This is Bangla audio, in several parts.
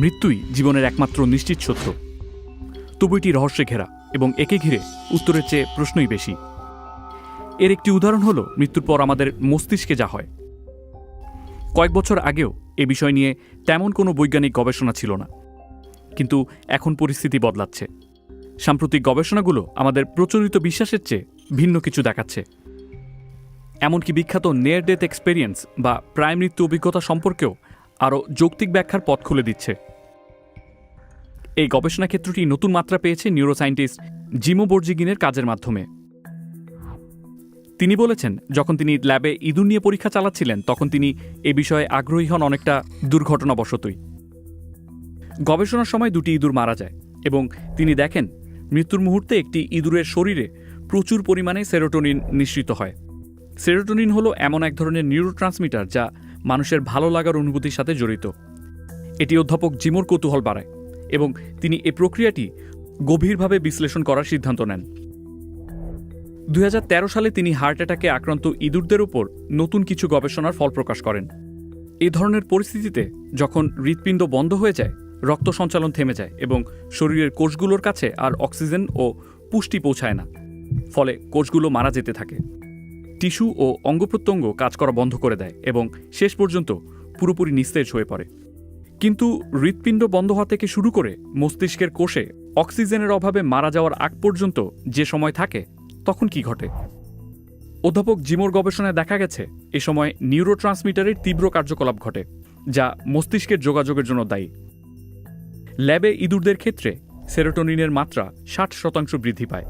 মৃত্যুই জীবনের একমাত্র নিশ্চিত সত্য। তবু এটি রহস্যে ঘেরা এবং একে ঘিরে উত্তরের চেয়ে প্রশ্নই বেশি। এর একটি উদাহরণ হলো মৃত্যুর পর আমাদের মস্তিষ্কে যা হয়। কয়েক বছর আগেও এ বিষয় নিয়ে তেমন কোনো বৈজ্ঞানিক গবেষণা ছিল না। কিন্তু এখন পরিস্থিতি বদলাচ্ছে। সাম্প্রতিক গবেষণাগুলো আমাদের প্রচলিত বিশ্বাসের চেয়ে ভিন্ন কিছু দেখাচ্ছে। এমনকি বিখ্যাত নেয়ার ডেথ এক্সপেরিয়েন্স বা প্রায় মৃত্যু অভিজ্ঞতা সম্পর্কেও আরও যৌক্তিক ব্যাখ্যার পথ খুলে দিচ্ছে। এই গবেষণা ক্ষেত্রটি নতুন মাত্রা পেয়েছে নিউরোসায়েন্টিস্ট জিমো বর্জিগিনের কাজের মাধ্যমে। তিনি বলেছেন, যখন তিনি ল্যাবে ইঁদুর নিয়ে পরীক্ষা চালাচ্ছিলেন, তখন তিনি এ বিষয়ে আগ্রহী হন অনেকটা দুর্ঘটনাবশতই। গবেষণার সময় দুটি ইঁদুর মারা যায় এবং তিনি দেখেন, মৃত্যুর মুহূর্তে একটি ইঁদুরের শরীরে প্রচুর পরিমাণে সেরোটোনিন নিঃসৃত হয়। সেরোটোনিন হলো এমন এক ধরনের নিউরোট্রান্সমিটার যা মানুষের ভালো লাগার অনুভূতির সাথে জড়িত। এটি অধ্যাপক জিমোর কৌতূহল বাড়ায়। এবং তিনি এ প্রক্রিয়াটি গভীরভাবে বিশ্লেষণ করার সিদ্ধান্ত নেন। দু হাজার তেরো সালে তিনি হার্ট অ্যাটাকে আক্রান্ত ইঁদুরদের উপর নতুন কিছু গবেষণার ফল প্রকাশ করেন। এই ধরনের পরিস্থিতিতে যখন হৃৎপিণ্ড বন্ধ হয়ে যায়, রক্ত সঞ্চালন থেমে যায় এবং শরীরের কোষগুলোর কাছে আর অক্সিজেন ও পুষ্টি পৌঁছায় না, ফলে কোষগুলো মারা যেতে থাকে। টিস্যু ও অঙ্গপ্রত্যঙ্গ কাজ করা বন্ধ করে দেয় এবং শেষ পর্যন্ত পুরোপুরি নিস্তেজ হয়ে পড়ে। কিন্তু হৃৎপিণ্ড বন্ধ হওয়া থেকে শুরু করে মস্তিষ্কের কোষে অক্সিজেনের অভাবে মারা যাওয়ার আগ পর্যন্ত যে সময় থাকে, তখন কি ঘটে? অধ্যাপক জিমোর গবেষণায় দেখা গেছে, এ সময় নিউরোট্রান্সমিটারের তীব্র কার্যকলাপ ঘটে, যা মস্তিষ্কের যোগাযোগের জন্য দায়ী। ল্যাবে ইঁদুরদের ক্ষেত্রে সেরোটোনিনের মাত্রা ষাট শতাংশ বৃদ্ধি পায়।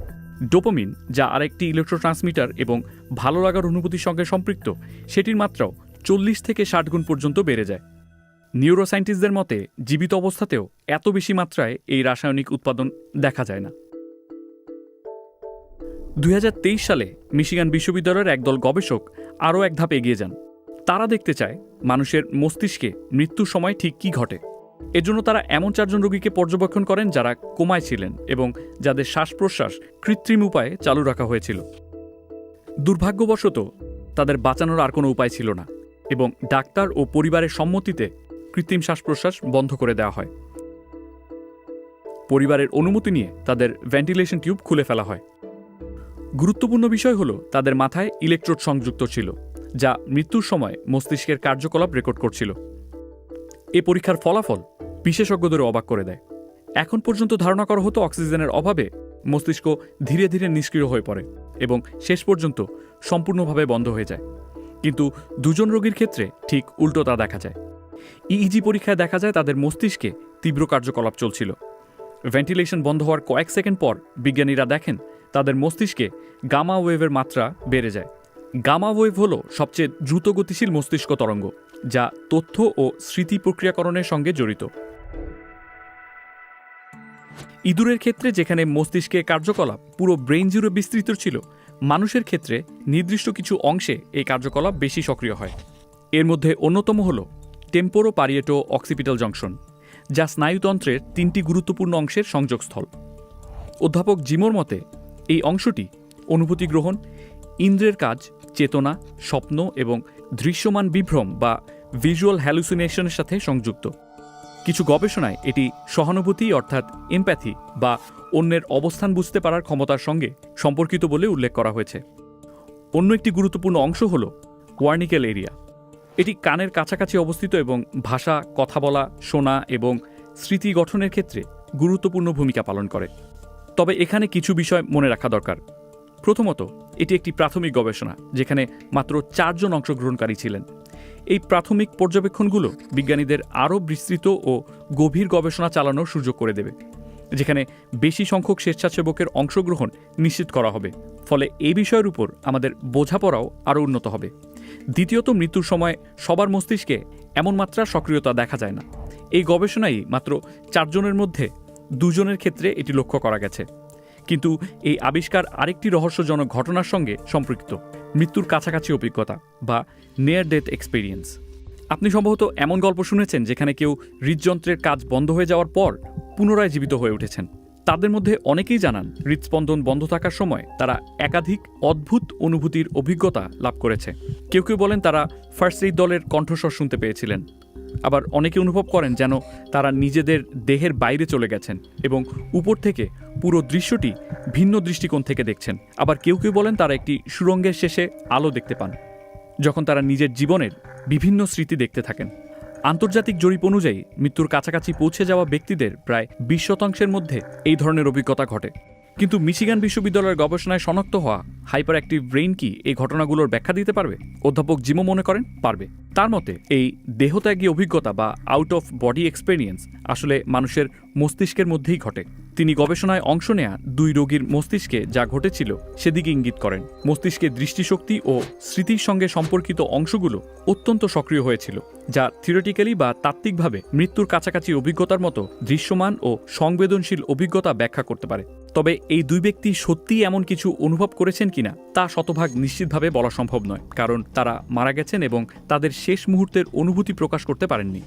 ডোপামিন, যা আরেকটি ইলেকট্রোট্রান্সমিটার এবং ভালো লাগার অনুভূতির সঙ্গে সম্পৃক্ত, সেটির মাত্রাও চল্লিশ থেকে ষাট গুণ পর্যন্ত বেড়ে যায়। নিউরোসায়েন্টিস্টদের মতে, জীবিত অবস্থাতেও এত বেশি মাত্রায় এই রাসায়নিক উৎপাদন দেখা যায় না। দুই হাজার তেইশ সালে মিশিগান বিশ্ববিদ্যালয়ের একদল গবেষক আরও এক ধাপ এগিয়ে যান। তারা দেখতে চায়, মানুষের মস্তিষ্কে মৃত্যুর সময় ঠিক কী ঘটে। এজন্য তারা এমন চারজন রোগীকে পর্যবেক্ষণ করেন যারা কোমায় ছিলেন এবং যাদের শ্বাস প্রশ্বাস কৃত্রিম উপায়ে চালু রাখা হয়েছিল। দুর্ভাগ্যবশত, তাদের বাঁচানোর আর কোনো উপায় ছিল না এবং ডাক্তার ও পরিবারের সম্মতিতে কৃত্রিম শ্বাস প্রশ্বাস বন্ধ করে দেওয়া হয়। পরিবারের অনুমতি নিয়ে তাদের ভেন্টিলেশন টিউব খুলে ফেলা হয়। গুরুত্বপূর্ণ বিষয় হল, তাদের মাথায় ইলেকট্রোড সংযুক্ত ছিল, যা মৃত্যুর সময় মস্তিষ্কের কার্যকলাপ রেকর্ড করছিল। এ পরীক্ষার ফলাফল বিশেষজ্ঞদের অবাক করে দেয়। এখন পর্যন্ত ধারণা করা হতো অক্সিজেনের অভাবে মস্তিষ্ক ধীরে ধীরে নিষ্ক্রিয় হয়ে পড়ে এবং শেষ পর্যন্ত সম্পূর্ণভাবে বন্ধ হয়ে যায়। কিন্তু দুজন রোগীর ক্ষেত্রে ঠিক উল্টো তা দেখা যায়। ইইজি পরীক্ষায় দেখা যায় তাদের মস্তিষ্কে তীব্র কার্যকলাপ চলছিল। ভেন্টিলেশন বন্ধ হওয়ার কয়েক সেকেন্ড পর বিজ্ঞানীরা দেখেন তাদের মস্তিষ্কে গামা ওয়েভের মাত্রা বেড়ে যায়। গামা ওয়েভ হল সবচেয়ে দ্রুত গতিশীল মস্তিষ্ক তরঙ্গ, যা তথ্য ও স্মৃতি প্রক্রিয়াকরণের সঙ্গে জড়িত। ইঁদুরের ক্ষেত্রে যেখানে মস্তিষ্কে কার্যকলাপ পুরো ব্রেইন জুড়ে বিস্তৃত ছিল, মানুষের ক্ষেত্রে নির্দিষ্ট কিছু অংশে এই কার্যকলাপ বেশি সক্রিয় হয়। এর মধ্যে অন্যতম হল টেম্পোরো পারিয়েটো অক্সিপিটাল জংশন, যা স্নায়ুতন্ত্রের তিনটি গুরুত্বপূর্ণ অংশের সংযোগস্থল। অধ্যাপক জিমোর মতে, এই অংশটি অনুভূতি গ্রহণ, ইন্দ্রের কাজ, চেতনা, স্বপ্ন এবং দৃশ্যমান বিভ্রম বা ভিজুয়াল হ্যালুসিনেশনের সাথে সংযুক্ত। কিছু গবেষণায় এটি সহানুভূতি অর্থাৎ এমপ্যাথি বা অন্যের অবস্থান বুঝতে পারার ক্ষমতার সঙ্গে সম্পর্কিত বলে উল্লেখ করা হয়েছে। অন্য একটি গুরুত্বপূর্ণ অংশ হল ওয়ার্নিকেল এরিয়া এটি কানের কাছাকাছি অবস্থিত এবং ভাষা, কথা বলা, শোনা এবং স্মৃতি গঠনের ক্ষেত্রে গুরুত্বপূর্ণ ভূমিকা পালন করে। তবে এখানে কিছু বিষয় মনে রাখা দরকার। প্রথমত, এটি একটি প্রাথমিক গবেষণা, যেখানে মাত্র চারজন অংশগ্রহণকারী ছিলেন। এই প্রাথমিক পর্যবেক্ষণগুলো বিজ্ঞানীদের আরও বিস্তৃত ও গভীর গবেষণা চালানোর সুযোগ করে দেবে, যেখানে বেশি সংখ্যক স্বেচ্ছাসেবকের অংশগ্রহণ নিশ্চিত করা হবে। ফলে এই বিষয়ের উপর আমাদের বোঝাপড়াও আরও উন্নত হবে। দ্বিতীয়ত মৃত্যুর সময় সবার মস্তিষ্কে এমন মাত্রা সক্রিয়তা দেখা যায় না। এই গবেষণাই মাত্র চারজনের মধ্যে দুজনের ক্ষেত্রে এটি লক্ষ্য করা গেছে। কিন্তু এই আবিষ্কার আরেকটি রহস্যজনক ঘটনার সঙ্গে সম্পৃক্ত, মৃত্যুর কাছাকাছি অভিজ্ঞতা বা নেয়ার ডেথ এক্সপিরিয়েন্স আপনি সম্ভবত এমন গল্প শুনেছেন যেখানে কেউ হৃদযন্ত্রের কাজ বন্ধ হয়ে যাওয়ার পর পুনরায় জীবিত হয়ে উঠেছেন। তাদের মধ্যে অনেকেই জানান, হৃদস্পন্দন বন্ধ থাকার সময় তারা একাধিক অদ্ভুত অনুভূতির অভিজ্ঞতা লাভ করেছে। কেউ কেউ বলেন তারা ফার্স্ট এইড দলের কণ্ঠস্বর শুনতে পেয়েছিলেন। আবার অনেকে অনুভব করেন যেন তারা নিজেদের দেহের বাইরে চলে গেছেন এবং উপর থেকে পুরো দৃশ্যটি ভিন্ন দৃষ্টিকোণ থেকে দেখছেন। আবার কেউ কেউ বলেন তারা একটি সুরঙ্গের শেষে আলো দেখতে পান, যখন তারা নিজের জীবনের বিভিন্ন স্মৃতি দেখতে থাকেন। আন্তর্জাতিক জরিপ অনুযায়ী মৃত্যুর কাছাকাছি পৌঁছে যাওয়া ব্যক্তিদের প্রায় বিশ শতাংশের মধ্যে এই ধরনের অভিজ্ঞতা ঘটে। কিন্তু মিশিগান বিশ্ববিদ্যালয়ের গবেষণায় শনাক্ত হওয়া হাইপার অ্যাক্টিভ ব্রেইন কি এই ঘটনাগুলোর ব্যাখ্যা দিতে পারবে? অধ্যাপক জিমো মনে করেন, পারবে। তার মতে, এই দেহত্যাগী অভিজ্ঞতা বা আউট অফ বডি এক্সপেরিয়েন্স আসলে মানুষের মস্তিষ্কের মধ্যেই ঘটে। তিনি গবেষণায় অংশ নেয়া দুই রোগীর মস্তিষ্কে যা ঘটেছিল সেদিকে ইঙ্গিত করেন। মস্তিষ্কে দৃষ্টিশক্তি ও স্মৃতির সঙ্গে সম্পর্কিত অংশগুলো অত্যন্ত সক্রিয় হয়েছিল, যা থিওরিটিক্যালি বা তাত্ত্বিকভাবে মৃত্যুর কাছাকাছি অভিজ্ঞতার মতো দৃশ্যমান ও সংবেদনশীল অভিজ্ঞতা ব্যাখ্যা করতে পারে। তবে এই দুই ব্যক্তি সত্যিই এমন কিছু অনুভব করেছেন কিনা, তা শতভাগ নিশ্চিতভাবে বলা সম্ভব নয়, কারণ তারা মারা গেছেন এবং তাদের শেষ মুহূর্তের অনুভূতি প্রকাশ করতে পারেননি।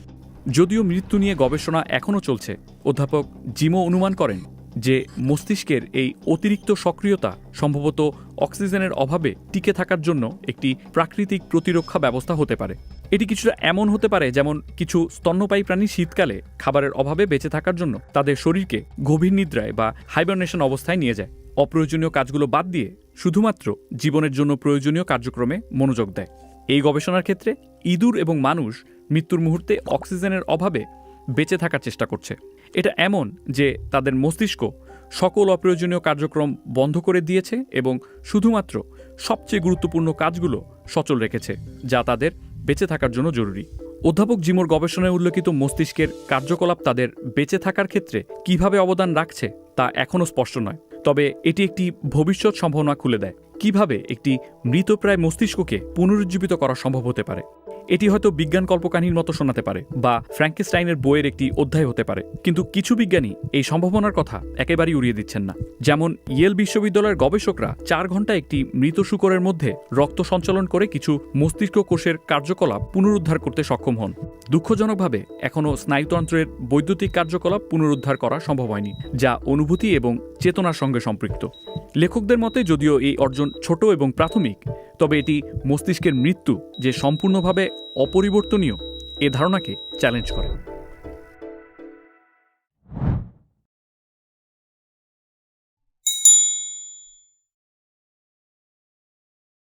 যদিও মৃত্যু নিয়ে গবেষণা এখনও চলছে, অধ্যাপক জিমো অনুমান করেন যে মস্তিষ্কের এই অতিরিক্ত সক্রিয়তা সম্ভবত অক্সিজেনের অভাবে টিকে থাকার জন্য একটি প্রাকৃতিক প্রতিরক্ষা ব্যবস্থা হতে পারে। এটি কিছুটা এমন হতে পারে যেমন কিছু স্তন্যপায়ী প্রাণী শীতকালে খাবারের অভাবে বেঁচে থাকার জন্য তাদের শরীরকে গভীর নিদ্রায় বা হাইবারনেশন অবস্থায় নিয়ে যায়। অপ্রয়োজনীয় কাজগুলো বাদ দিয়ে শুধুমাত্র জীবনের জন্য প্রয়োজনীয় কার্যক্রমে মনোযোগ দেয়। এই গবেষণার ক্ষেত্রে ইঁদুর এবং মানুষ মৃত্যুর মুহূর্তে অক্সিজেনের অভাবে বেঁচে থাকার চেষ্টা করছে। এটা এমন যে তাদের মস্তিষ্ক সকল অপ্রয়োজনীয় কার্যক্রম বন্ধ করে দিয়েছে এবং শুধুমাত্র সবচেয়ে গুরুত্বপূর্ণ কাজগুলো সচল রেখেছে, যা তাদের বেঁচে থাকার জন্য জরুরি। অধ্যাপক জিমোর গবেষণায় উল্লেখিত মস্তিষ্কের কার্যকলাপ তাদের বেঁচে থাকার ক্ষেত্রে কীভাবে অবদান রাখছে তা এখনও স্পষ্ট নয়। তবে এটি একটি ভবিষ্যৎ সম্ভাবনা খুলে দেয়। কীভাবে একটি মৃতপ্রায় মস্তিষ্ককে পুনরুজ্জীবিত করা সম্ভব হতে পারে? এটি হয়তো বিজ্ঞান কল্পকাহিনীর মতো শোনাতে পারে বা ফ্র্যাঙ্কেস্টাইনের বইয়ের একটি অধ্যায় হতে পারে। কিন্তু কিছু বিজ্ঞানী এই সম্ভাবনার কথা একেবারেই উড়িয়ে দিচ্ছেন না। যেমন ইয়েল বিশ্ববিদ্যালয়ের গবেষকরা চার ঘণ্টা একটি মৃত শুকরের মধ্যে রক্ত সঞ্চালন করে কিছু মস্তিষ্ক কোষের কার্যকলাপ পুনরুদ্ধার করতে সক্ষম হন। দুঃখজনকভাবে এখনও স্নায়ুতন্ত্রের বৈদ্যুতিক কার্যকলাপ পুনরুদ্ধার করা সম্ভব হয়নি, যা অনুভূতি এবং চেতনার সঙ্গে সম্পৃক্ত। লেখকদের মতে যদিও এই অর্জন ছোট এবং প্রাথমিক তবে এটি মস্তিষ্কের মৃত্যু যে সম্পূর্ণভাবে অপরিবর্তনীয় এ ধারণাকে চ্যালেঞ্জ করে।